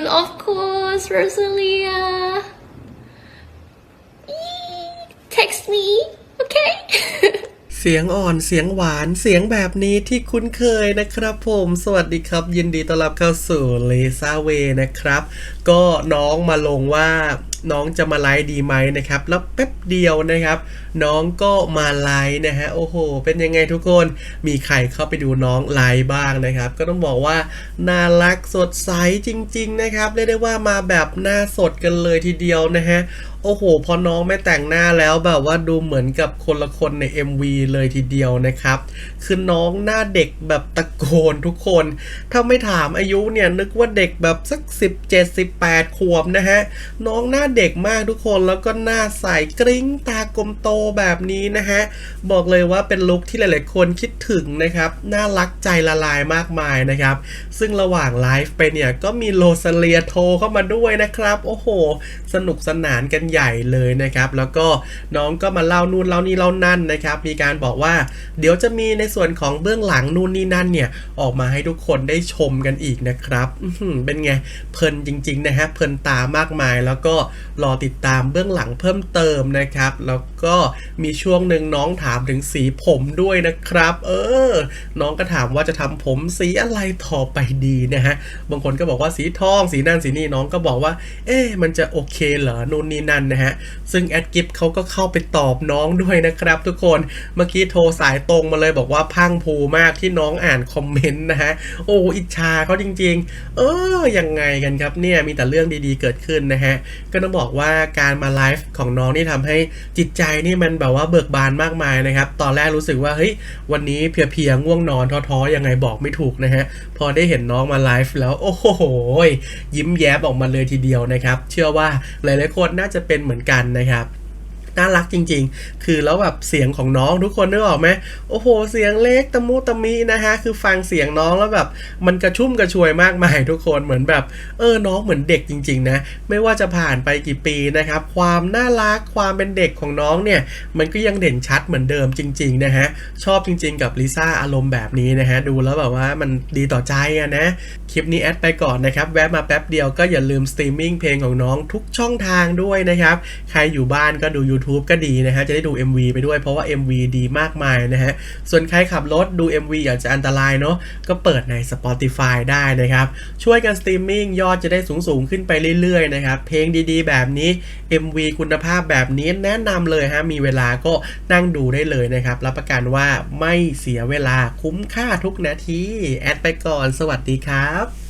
And of course, Rosalia. Text me, okay? เสียงอ่อนเสียงหวานเสียงแบบนี้ที่คุ้นเคยนะครับผม สวัสดีครับ ยินดีต้อนรับเข้าสู่เลซ่าเวนะครับ ก็น้องมาลงว่า น้องจะมาไลฟ์ดีไหมนะครับ แล้วแป๊บเดียวนะครับ น้องก็มาไลฟ์นะฮะโอ้โห เป็นยังไงทุกคนมีใครเข้าไปดูน้องไลฟ์บ้างนะครับ ก็ต้องบอกว่าน่ารักสดใสจริง ๆ นะครับเรียกได้ว่ามาแบบหน้าสดกันเลยทีเดียวนะฮะ โอ้โห พอน้องไม่แต่งหน้าแล้วแบบว่าดูเหมือนกับคนละคนใน MV เลยทีเดียวนะครับ คือน้องหน้าเด็กแบบตะโกนทุกคน ถ้าไม่ถามอายุเนี่ยนึกว่าเด็กแบบสัก 17 18 ขวบนะฮะ น้องหน้าเด็กมากทุกคนแล้วก็หน้าใสกริ้งตากลมโตแบบนี้นะฮะ บอกเลยว่าเป็นลุคที่หลายๆ คนคิดถึงนะครับ น่ารักใจละลายมากมายนะครับ ซึ่งระหว่างไลฟ์ไปเนี่ยก็มีโรซาเลียโทรเข้ามาด้วยนะครับ โอ้โห สนุกสนานกันใหญ่เลยนะครับ แล้วก็น้องก็มาเล่านู่นเล่านี่เล่านั่นนะครับ มีการบอกว่า เดี๋ยวจะมีในส่วนของเบื้องหลังนู่นนี่นั่นเนี่ยออกมาให้ทุกคนได้ชมกันอีกนะครับเป็นไงเพลินจริงๆนะฮะเพลินตามากมาย แล้วก็รอติดตามเบื้องหลังเพิ่มเติมนะครับ แล้วก็มีช่วงหนึ่งน้องถามถึงสีผมด้วยนะครับ เออ น้องก็ถามว่าจะทำผมสีอะไรต่อไปดีนะฮะบางคนก็บอกว่าสีทองสีนั่นสีนี่น้องก็บอกว่า เอ๊ะมันจะโอเคเหรอนู่นนี่นั่นนะฮะ ซึ่งแอดกิฟเขาก็เข้าไปตอบน้องด้วยนะครับทุกคน เมื่อกี้โทรสายตรงมาเลยบอกว่าพังภูมากที่น้องอ่านคอมเมนต์นะฮะ โอ้อิจฉาเขาจริง ๆ เออ ยังไงกันครับเนี่ย มีแต่เรื่องดีๆเกิดขึ้นนะฮะ ก็ต้องบอกว่าการมาไลฟ์ของน้องนี่ทำให้จิตใจนี่มันแบบว่าเบิกบานมากมายนะครับ ตอนแรกรู้สึกว่าเฮ้ยวันนี้เพียๆง่วงนอนท้อๆยังไงบอกไม่ถูกนะฮะ พอได้เห็นน้องมาไลฟ์แล้วโอ้โหยิ้มแย้มออกมาเลยทีเดียวนะครับ เชื่อว่าหลายๆคนน่าจะเป็นเหมือนกันนะครับ น่ารักจริง ๆ คือแล้วแบบเสียงของน้องทุกคนนึกออกไหมโอ้โห เสียงเล็กตะมุตะมินะฮะ คือฟังเสียงน้องแล้วแบบมันกระชุ่มกระชวยมากมายทุกคนเหมือนแบบเออน้องเหมือนเด็กจริง ๆ นะ ไม่ว่าจะผ่านไปกี่ปีนะครับ ความน่ารักความเป็นเด็กของน้องเนี่ย มันก็ยังเด่นชัดเหมือนเดิมจริง ๆ นะฮะ ชอบจริง ๆ กับลิซ่าอารมณ์แบบนี้นะฮะ ดูแล้วแบบว่ามันดีต่อใจอะนะ คลิปนี้แอดไปก่อนนะครับ แวะมาแป๊บเดียวก็อย่าลืมสตรีมมิ่งเพลงของน้องทุกช่องทางด้วยนะครับ ใครอยู่บ้านก็ดู YouTube ก็ดีนะฮะ จะได้ดู MV ไปด้วยเพราะว่า MV ดีมากมายนะฮะ ส่วนใครขับรถดู MV อยากจะอันตรายเนาะก็เปิดใน Spotify ได้นะครับ ช่วยกันสตรีมมิ่งยอดจะได้สูงๆขึ้นไปเรื่อยๆนะครับ เพลงดีๆ แบบนี้ MV คุณภาพแบบนี้แนะนำเลยฮะ มีเวลาก็นั่งดูได้เลยนะครับ รับประกันว่าไม่เสียเวลาคุ้มค่าทุกนาที แอดไปก่อนสวัสดีครับ